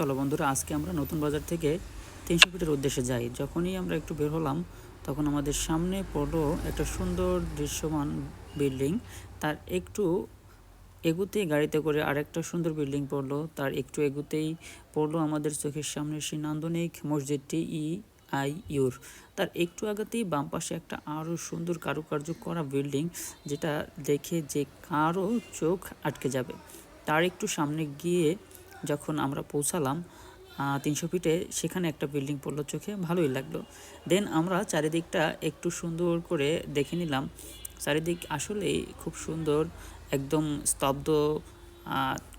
চলো বন্ধুরা, আজকে আমরা নতুন বাজার থেকে তিনশো ফিটের উদ্দেশ্যে যাই। যখনই আমরা একটু বের হলাম, তখন আমাদের সামনে পড়ল একটা সুন্দর দৃশ্যমান বিল্ডিং। তার একটু এগুতেই গাড়িতে করে আরেকটা সুন্দর বিল্ডিং পড়ল। তার একটু এগুতেই পড়ল আমাদের চোখের সামনে সেই নান্দনিক মসজিদটি ই আই ইউর। তার একটু আগাতেই বাম পাশে একটা আরও সুন্দর কারুকার্য করা বিল্ডিং, যেটা দেখে যে কারও চোখ আটকে যাবে। তার একটু সামনে গিয়ে যখন আমরা পৌঁছালাম তিনশো ফিটে সেখানে একটা বিল্ডিং পড়ল চোখে, ভালোই লাগল। দেন আমরা চারিদিকটা একটু সুন্দর করে দেখে নিলাম। চারিদিক আসলেই খুব সুন্দর, একদম স্তব্ধ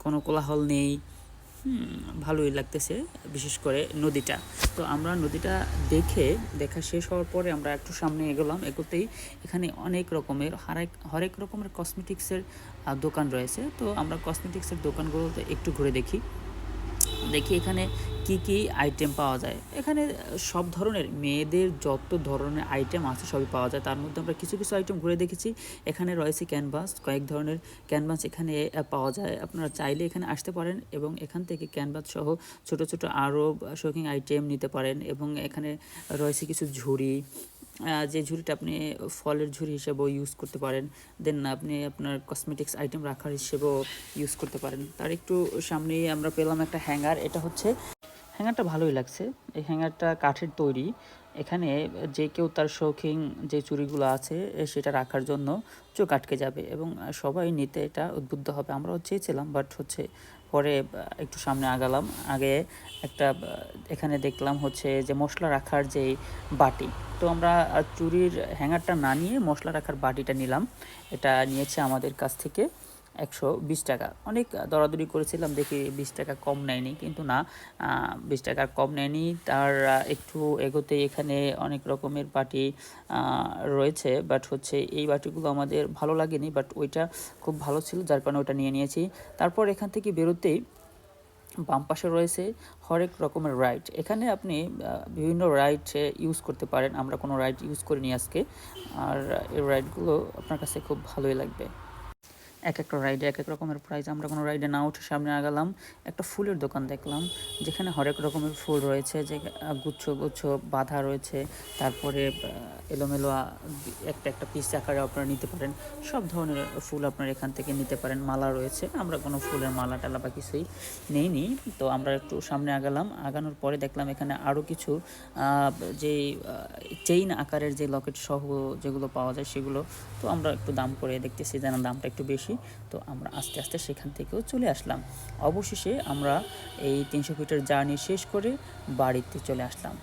কোনো কোলাহল নেই। ভালোই লাগতেছে, বিশেষ করে নদীটা। তো আমরা নদীটা দেখে দেখা শেষ হওয়ার পরে আমরা একটু সামনে এগোলাম, এগোতেই এখানে অনেক রকমের হরেক হরেক রকমের কসমেটিক্সের দোকান রয়েছে। তো আমরা কসমেটিক্সের দোকানগুলোতে একটু ঘুরে দেখি। দেখি এখানে কি কি আইটেম পাওয়া যায়? এখানে সব ধরনের মেয়েদের যত ধরনের আইটেম আছে সবই পাওয়া যায়। তার মধ্যে আমরা কিছু কিছু আইটেম ঘুরে দেখেছি। এখানে রয়েছে ক্যানভাস কয়েক ধরনের ক্যানভাস এখানে পাওয়া যায়। আপনারা চাইলে এখানে আসতে পারেন এবং এখান থেকে ক্যানভাস সহ ছোট ছোট আরও শোকিং আইটেম নিতে পারেন এবং এখানে রয়েছে কিছু ঝুড়ি। যে ঝুড়িটা আপনি ফলের ঝুড়ি হিসেবেও ইউজ করতে পারেন। দেন আপনি আপনার কসমেটিক্স আইটেম রাখার হিসেবেও ইউজ করতে পারেন। তার একটু সামনেই আমরা পেলাম একটা হ্যাঙ্গার এটা হচ্ছে হ্যাঙ্গারটা ভালোই লাগছে। এই হ্যাঙ্গারটা কাঠের তৈরি। এখানে যে কেউ তার শৌখিন যে চুরিগুলো আছে সেটা রাখার জন্য চোখ আটকে যাবে এবং সবাই নিতে এটা উদ্বুদ্ধ হবে। আমরাও চেয়েছিলাম বাট হচ্ছে পরে একটু সামনে আগালাম। আগে একটা এখানে দেখলাম হচ্ছে যে মশলা রাখার যে বাটি। তো আমরা চুরির হ্যাঙ্গারটা না নিয়ে মশলা রাখার বাটিটা নিলাম। এটা নিয়েছে আমাদের কাছ থেকে। একশো বিশ টাকা। অনেক দরাদরি করেছিলাম দেখি বিশ টাকা কম নেয়নি, কিন্তু না বিশ টাকা কম নেয়নি। তার একটু এগোতে এখানে অনেক রকমের বাটি রয়েছে বাট হচ্ছে এই বাটিগুলো আমাদের ভালো লাগেনি বাট ওইটা খুব ভালো ছিল, যার কারণে ওইটা নিয়ে নিয়েছি। তারপর এখান থেকে বেরোতেই বাম পাশে রয়েছে হরেক রকমের রাইড এখানে আপনি বিভিন্ন রাইড ইউজ করতে পারেন, আমরা কোনো রাইড ইউজ করিনি আজকে, আর এই রাইডগুলো আপনার কাছে খুব ভালোই লাগবে। এক একটা রাইডে এক এক রকমের প্রাইস আমরা কোনো রাইডে না উঠে সামনে আগালাম, একটা ফুলের দোকান দেখলাম, যেখানে হরেক রকমের ফুল রয়েছে, যে গুচ্ছ গুচ্ছ বাঁধা রয়েছে, তারপরে এলোমেলো একটা একটা পিস আকারে আপনারা নিতে পারেন। সব ধরনের ফুল আপনারা এখান থেকে নিতে পারেন, মালা রয়েছে। আমরা কোনো ফুলের মালা টালা বা কিছুই নেইনি। তো আমরা একটু সামনে আগালাম, আগানোর পরে দেখলাম এখানে আরও কিছু যে চেইন আকারের যে লকেট সহ যেগুলো পাওয়া যায় সেগুলো। তো আমরা একটু দাম করে দেখতেছি, যেন দামটা একটু বেশি তো আমরা আস্তে আস্তে সেখান থেকেও চলে আসলাম। অবশেষে আমরা এই তিনশো ফিটের জার্নি শেষ করে বাড়িতে চলে আসলাম।